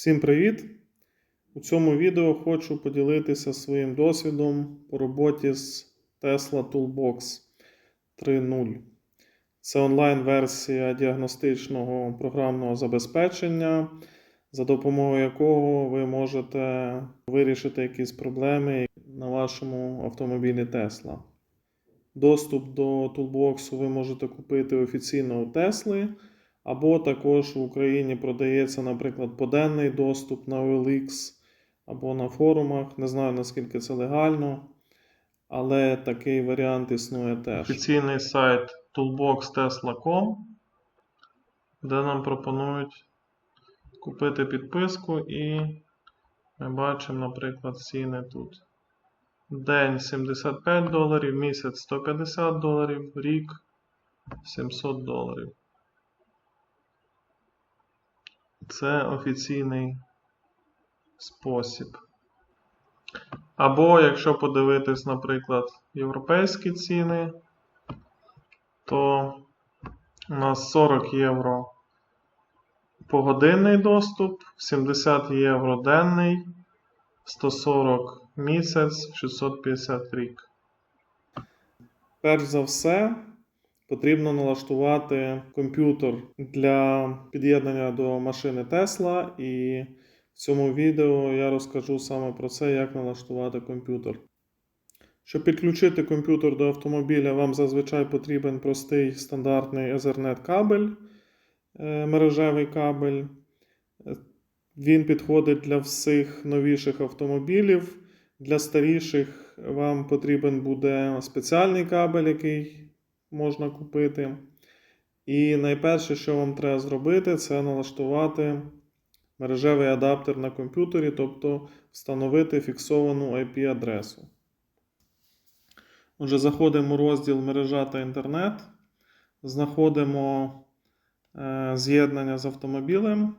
Всім привіт! У цьому відео хочу поділитися своїм досвідом по роботі з Tesla Toolbox 3.0. Це онлайн-версія діагностичного програмного забезпечення, за допомогою якого ви можете вирішити якісь проблеми на вашому автомобілі Tesla. Доступ до Toolbox ви можете купити офіційно у Tesla. Або також в Україні продається, наприклад, поденний доступ на OLX або на форумах. Не знаю наскільки це легально, але такий варіант існує теж. Офіційний сайт toolbox.tesla.com, де нам пропонують купити підписку, і ми бачимо, наприклад, ціни тут. День 75 доларів, місяць 150 доларів, рік 700 доларів. Це офіційний спосіб. Або, якщо подивитись, наприклад, європейські ціни, то у нас 40 євро погодинний доступ, 70 євро денний, 140 місяць, 650 рік. Перш за все, потрібно налаштувати комп'ютер для під'єднання до машини Tesla, і в цьому відео я розкажу саме про це, як налаштувати комп'ютер. Щоб підключити комп'ютер до автомобіля, вам зазвичай потрібен простий стандартний Ethernet кабель, е, мережевий кабель. Він підходить для всіх новіших автомобілів. Для старіших вам потрібен буде спеціальний кабель, який можна купити. І найперше, що вам треба зробити, це налаштувати мережевий адаптер на комп'ютері, тобто встановити фіксовану IP-адресу. Отже, заходимо у розділ мережа та інтернет, знаходимо е, з'єднання з автомобілем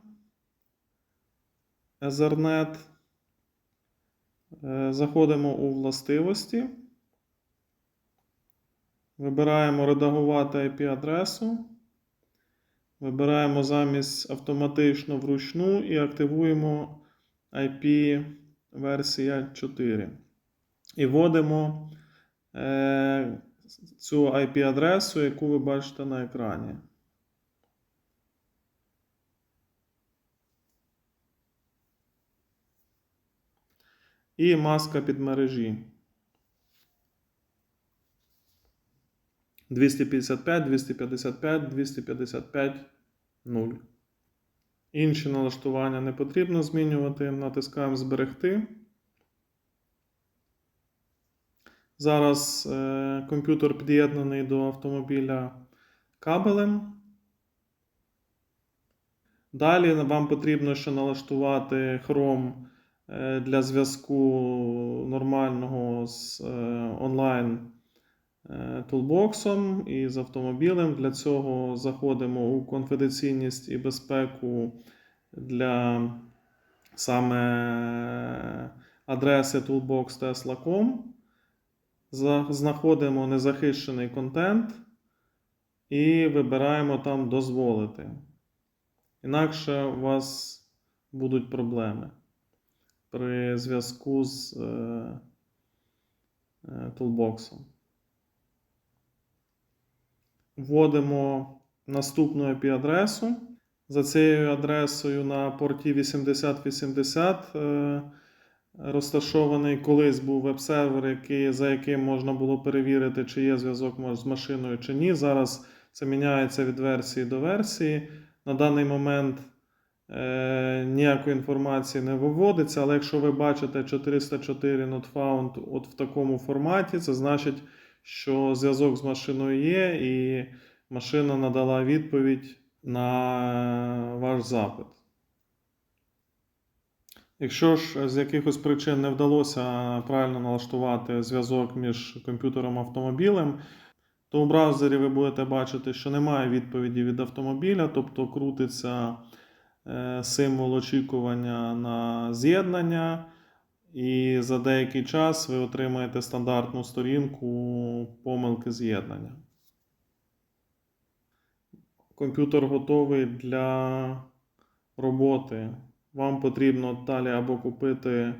Ethernet. Е, Заходимо у властивості. Вибираємо редагувати IP-адресу. Вибираємо замість автоматично вручну і активуємо IP версія 4. І вводимо е, цю IP-адресу, яку ви бачите на екрані. І маска під мережі. 255, 255, 255, 0. Інші налаштування не потрібно змінювати. Натискаємо Зберегти. Зараз е, комп'ютер під'єднаний до автомобіля кабелем. Далі вам потрібно ще налаштувати Chrome е, для зв'язку нормального з е, онлайн тулбоксом і з автомобілем. Для цього заходимо у конфіденційність і безпеку для саме адреси toolbox.tesla.com. Знаходимо незахищений контент і вибираємо там дозволити. Інакше у вас будуть проблеми при зв'язку з е, е, тулбоксом. Вводимо наступну IP-адресу. За цією адресою на порті 8080 е, розташований колись був веб-сервер, який, за яким можна було перевірити, чи є зв'язок з машиною чи ні. Зараз це міняється від версії до версії. На даний момент е, ніякої інформації не виводиться, але якщо ви бачите 404 not found от в такому форматі, це значить, що зв'язок з машиною є, і машина надала відповідь на ваш запит. Якщо ж з якихось причин не вдалося правильно налаштувати зв'язок між комп'ютером і автомобілем, то у браузері ви будете бачити, що немає відповіді від автомобіля, тобто крутиться е, символ очікування на з'єднання, і за деякий час ви отримаєте стандартну сторінку помилки з'єднання. Комп'ютер готовий для роботи вам потрібно далі або купити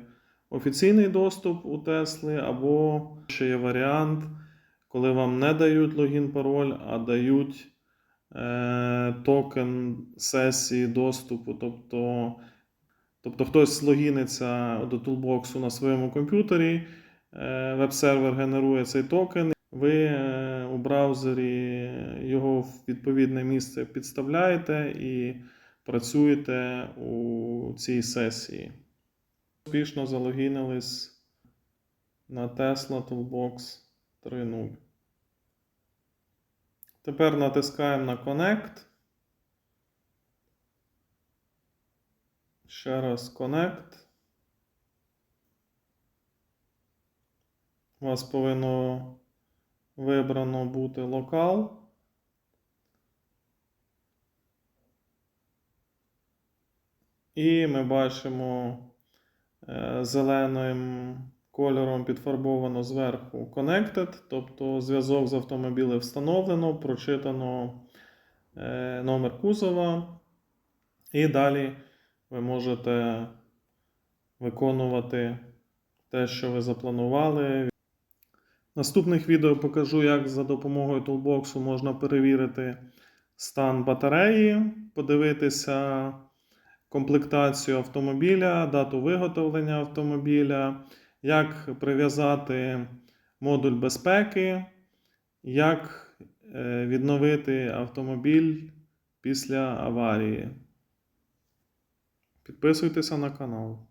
офіційний доступ у Тесли, або ще є варіант, коли вам не дають логін пароль, а дають е, токен сесії доступу. Тобто, тобто хтось логіниться до Toolbox на своєму комп'ютері, е, веб-сервер генерує цей токен. Ви е, у браузері його в відповідне місце підставляєте і працюєте у цій сесії. Успішно залогінились на Tesla Toolbox 3.0. Тепер натискаємо на Connect. Ще раз Connect. У вас повинно вибрано бути локал. І ми бачимо е, зеленим кольором підфарбовано зверху Connected, тобто зв'язок з автомобілем встановлено, прочитано е, номер кузова. І далі ви можете виконувати те, що ви запланували. В наступних відео покажу, як за допомогою Toolbox можна перевірити стан батареї, подивитися комплектацію автомобіля, дату виготовлення автомобіля, як прив'язати модуль безпеки, як е, відновити автомобіль після аварії. Підписуйтеся на канал.